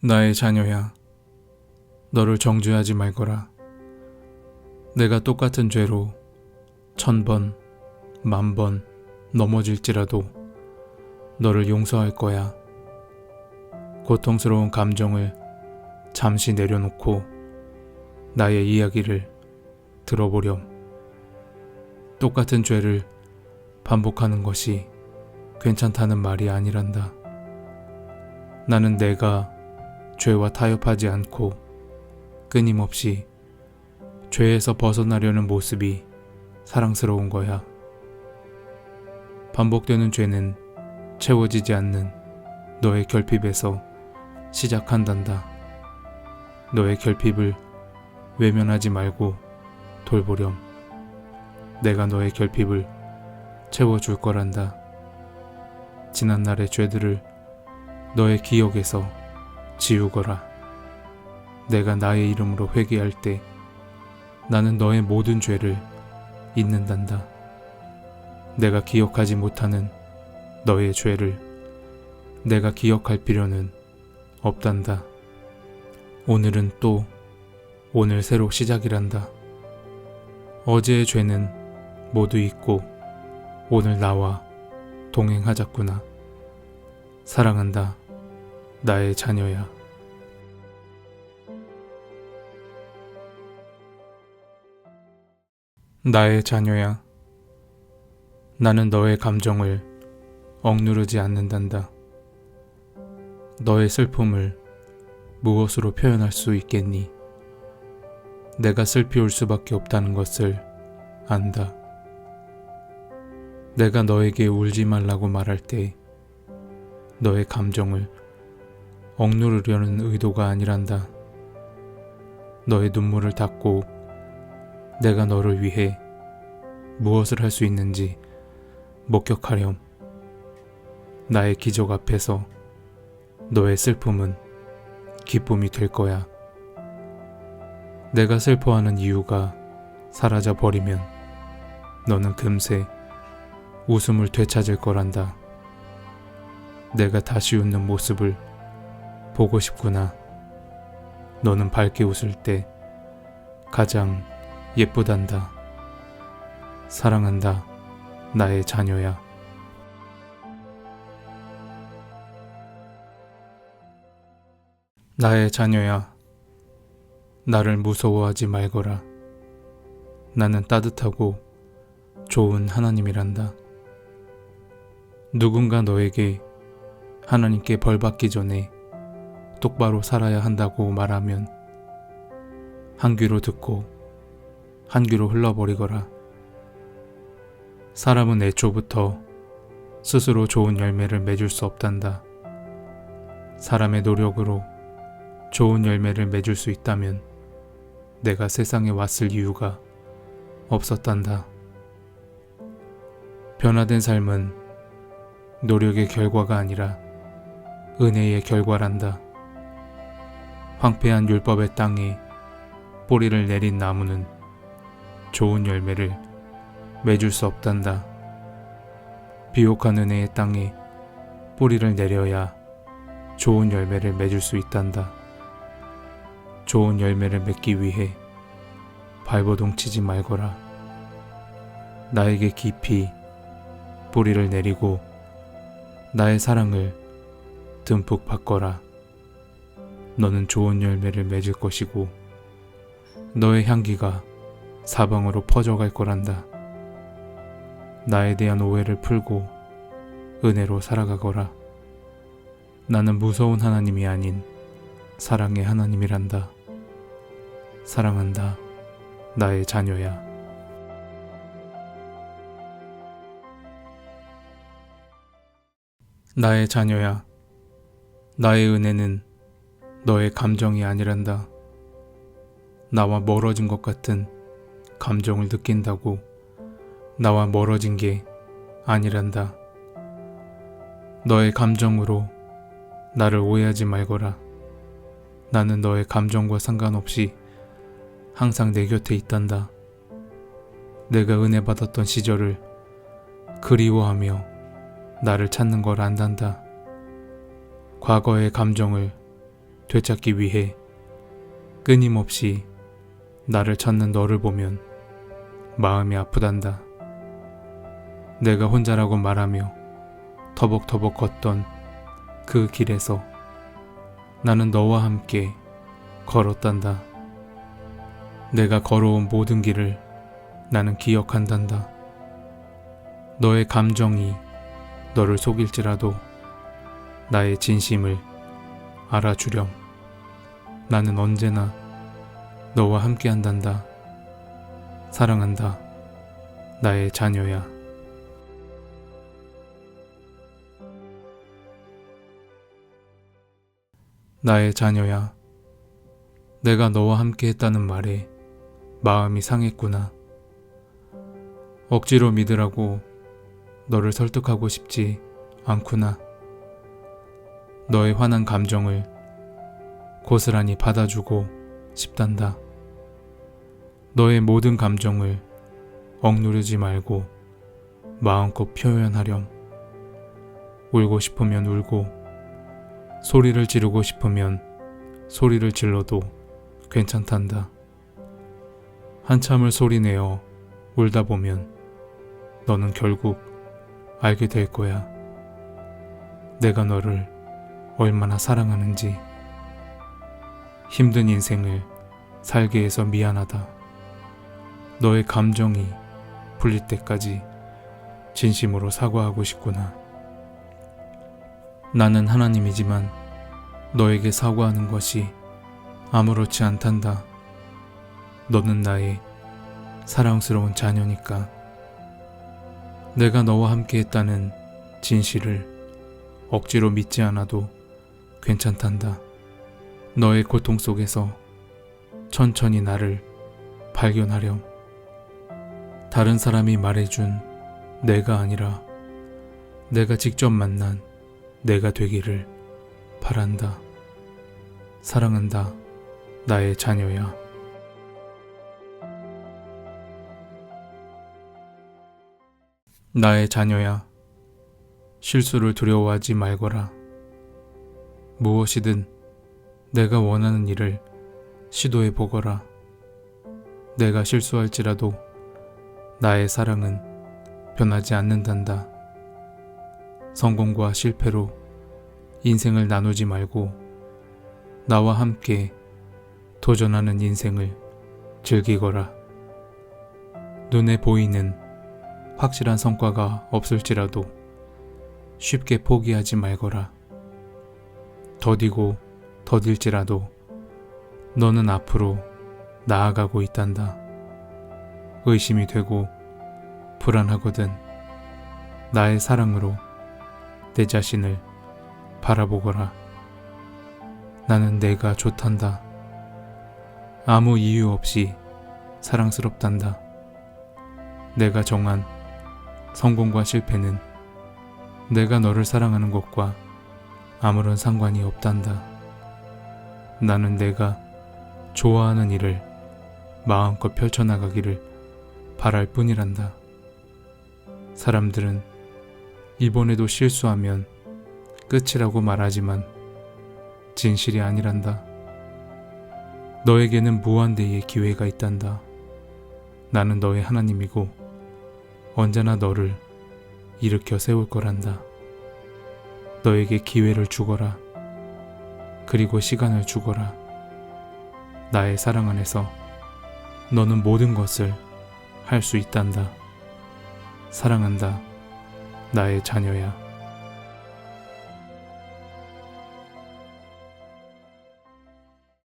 나의 자녀야, 너를 정죄하지 말거라. 내가 똑같은 죄로 천 번, 만 번 넘어질지라도 너를 용서할 거야. 고통스러운 감정을 잠시 내려놓고 나의 이야기를 들어보렴. 똑같은 죄를 반복하는 것이 괜찮다는 말이 아니란다. 나는 내가 죄와 타협하지 않고 끊임없이 죄에서 벗어나려는 모습이 사랑스러운 거야. 반복되는 죄는 채워지지 않는 너의 결핍에서 시작한단다. 너의 결핍을 외면하지 말고 돌보렴. 내가 너의 결핍을 채워줄 거란다. 지난날의 죄들을 너의 기억에서 지우거라. 내가 나의 이름으로 회개할 때 나는 너의 모든 죄를 잊는단다. 내가 기억하지 못하는 너의 죄를 내가 기억할 필요는 없단다. 오늘은 또 오늘 새로 시작이란다. 어제의 죄는 모두 잊고 오늘 나와 동행하자꾸나. 사랑한다. 나의 자녀야. 나의 자녀야. 나는 너의 감정을 억누르지 않는단다. 너의 슬픔을 무엇으로 표현할 수 있겠니? 내가 슬피 울 수밖에 없다는 것을 안다. 내가 너에게 울지 말라고 말할 때 너의 감정을 억누르려는 의도가 아니란다. 너의 눈물을 닦고 내가 너를 위해 무엇을 할 수 있는지 목격하렴. 나의 기적 앞에서 너의 슬픔은 기쁨이 될 거야. 내가 슬퍼하는 이유가 사라져 버리면 너는 금세 웃음을 되찾을 거란다. 내가 다시 웃는 모습을 보고 싶구나. 너는 밝게 웃을 때 가장 예쁘단다. 사랑한다. 나의 자녀야. 나의 자녀야. 나를 무서워하지 말거라. 나는 따뜻하고 좋은 하나님이란다. 누군가 너에게 하나님께 벌 받기 전에 똑바로 살아야 한다고 말하면 한 귀로 듣고 한 귀로 흘러버리거라. 사람은 애초부터 스스로 좋은 열매를 맺을 수 없단다. 사람의 노력으로 좋은 열매를 맺을 수 있다면 내가 세상에 왔을 이유가 없었단다. 변화된 삶은 노력의 결과가 아니라 은혜의 결과란다. 황폐한 율법의 땅에 뿌리를 내린 나무는 좋은 열매를 맺을 수 없단다. 비옥한 은혜의 땅에 뿌리를 내려야 좋은 열매를 맺을 수 있단다. 좋은 열매를 맺기 위해 발버둥 치지 말거라. 나에게 깊이 뿌리를 내리고 나의 사랑을 듬뿍 받거라. 너는 좋은 열매를 맺을 것이고 너의 향기가 사방으로 퍼져갈 거란다. 나에 대한 오해를 풀고 은혜로 살아가거라. 나는 무서운 하나님이 아닌 사랑의 하나님이란다. 사랑한다. 나의 자녀야. 나의 자녀야. 나의 은혜는 너의 감정이 아니란다. 나와 멀어진 것 같은 감정을 느낀다고 나와 멀어진 게 아니란다. 너의 감정으로 나를 오해하지 말거라. 나는 너의 감정과 상관없이 항상 내 곁에 있단다. 내가 은혜 받았던 시절을 그리워하며 나를 찾는 걸 안단다. 과거의 감정을 되찾기 위해 끊임없이 나를 찾는 너를 보면 마음이 아프단다. 내가 혼자라고 말하며 터벅터벅 걷던 그 길에서 나는 너와 함께 걸었단다. 내가 걸어온 모든 길을 나는 기억한단다. 너의 감정이 너를 속일지라도 나의 진심을 알아주렴. 나는 언제나 너와 함께 한단다. 사랑한다. 나의 자녀야. 나의 자녀야. 내가 너와 함께 했다는 말에 마음이 상했구나. 억지로 믿으라고 너를 설득하고 싶지 않구나. 너의 화난 감정을 고스란히 받아주고 싶단다. 너의 모든 감정을 억누르지 말고 마음껏 표현하렴. 울고 싶으면 울고, 소리를 지르고 싶으면 소리를 질러도 괜찮단다. 한참을 소리내어 울다 보면 너는 결국 알게 될 거야. 내가 너를 얼마나 사랑하는지. 힘든 인생을 살게 해서 미안하다. 너의 감정이 풀릴 때까지 진심으로 사과하고 싶구나. 나는 하나님이지만 너에게 사과하는 것이 아무렇지 않단다. 너는 나의 사랑스러운 자녀니까. 내가 너와 함께 했다는 진실을 억지로 믿지 않아도 괜찮단다. 너의 고통 속에서 천천히 나를 발견하렴. 다른 사람이 말해준 내가 아니라 내가 직접 만난 내가 되기를 바란다. 사랑한다. 나의 자녀야. 나의 자녀야. 실수를 두려워하지 말거라. 무엇이든 내가 원하는 일을 시도해 보거라. 내가 실수할지라도 나의 사랑은 변하지 않는단다. 성공과 실패로 인생을 나누지 말고 나와 함께 도전하는 인생을 즐기거라. 눈에 보이는 확실한 성과가 없을지라도 쉽게 포기하지 말거라. 더디고 더딜지라도 너는 앞으로 나아가고 있단다. 의심이 되고 불안하거든 나의 사랑으로 내 자신을 바라보거라. 나는 내가 좋단다. 아무 이유 없이 사랑스럽단다. 내가 정한 성공과 실패는 내가 너를 사랑하는 것과 아무런 상관이 없단다. 나는 내가 좋아하는 일을 마음껏 펼쳐나가기를 바랄 뿐이란다. 사람들은 이번에도 실수하면 끝이라고 말하지만 진실이 아니란다. 너에게는 무한대의 기회가 있단다. 나는 너의 하나님이고 언제나 너를 일으켜 세울 거란다. 너에게 기회를 주거라. 그리고 시간을 주거라. 나의 사랑 안에서 너는 모든 것을 할 수 있단다. 사랑한다. 나의 자녀야.